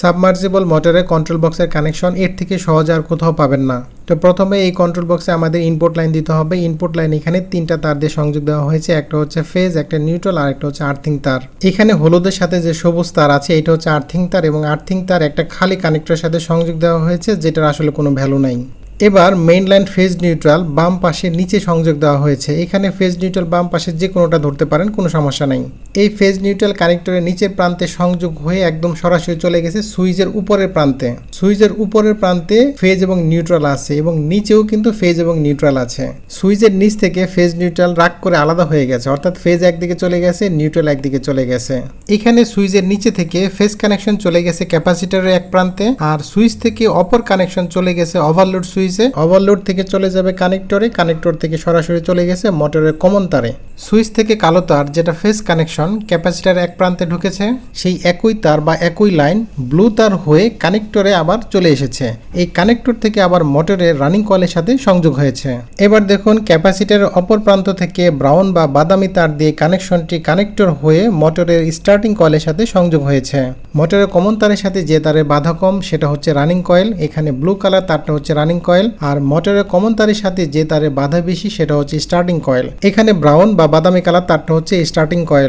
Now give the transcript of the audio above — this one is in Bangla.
সাবমার্জিবল মোটরের কন্ট্রোল বক্সের কানেকশন এর থেকে সহজ আর কোথাও পাবেন না। তো প্রথমে এই কন্ট্রোল বক্সে আমাদের ইনপুট লাইন দিতে হবে। ইনপুট লাইন এখানে তিনটা তার দিয়ে সংযোগ দেওয়া হয়েছে। একটা হচ্ছে ফেজ একটা নিউট্রাল আর একটা হচ্ছে আর্থিং তার। এখানে হলুদের সাথে যে সবুজ তার আছে, এটা হচ্ছে আর্থিং তার এবং আর্থিং তার একটা খালি কানেক্টরের সাথে সংযোগ দেওয়া হয়েছে, যেটার আসলে কোনো ভ্যালু নাই। এবার মেইন লাইন ফেজ নিউট্রাল বাম পাশে নিচে সংযোগ দেওয়া হয়েছে। এখানে ফেজ নিউট্রাল বাম পাশে যে কোনোটা ধরতে পারেন, কোনো সমস্যা নেই। এই ফেজ নিউট্রাল কানেক্টরের নিচের প্রান্তে সংযোগ হয়ে একদম সরাসরি চলে গেছে সুইচের উপরের প্রান্তে। সুইচের উপরের প্রান্তে ফেজ এবং নিউট্রাল আছে এবং নিচেও কিন্তু ফেজ এবং নিউট্রাল আছে। সুইচের নিচ থেকে ফেজ নিউট্রাল রাগ করে আলাদা হয়ে গেছে, অর্থাৎ ফেজ একদিকে চলে গেছে নিউট্রাল একদিকে চলে গেছে। এখানে সুইচের নিচে থেকে ফেজ কানেকশন চলে গেছে ক্যাপাসিটরের এক প্রান্তে আর সুইচ থেকে অপর কানেকশন চলে গেছে ওভারলোড সুইচে ওভারলোড থেকে চলে যাবে কানেক্টরে কানেক্টর থেকে সরাসরি চলে গেছে মোটরের কমন তারে। সুইচ থেকে কালো তার, যেটা ফেস কানেকশন, ক্যাপাসিটার এক প্রান্তে ঢুকেছে, সেই একই তার বা একই লাইন ব্লু তার হয়ে কানেক্টরে আবার চলে এসেছে। এই কানেক্টর থেকে আবার মোটরের রানিং কলের সাথে সংযোগ হয়েছে। এবার দেখুন, ক্যাপাসিটারের অপর প্রান্ত থেকে ব্রাউন বা বাদামি তার দিয়ে কানেকশনটি কানেক্টর হয়ে মোটরের স্টার্টিং কয়েলের সাথে সংযোগ হয়েছে। মোটরের কমন তারের সাথে যে তারের বাধা কম, সেটা হচ্ছে রানিং কয়েল, এখানে ব্লু কালার তারটা হচ্ছে রানিং কয়েল, আর মোটরের কমন তারের সাথে যে তারের বাধা বেশি, সেটা হচ্ছে স্টার্টিং কয়েল। এখানে ব্রাউন বা বাদামি কালার তারটা হচ্ছে স্টার্টিং কয়েল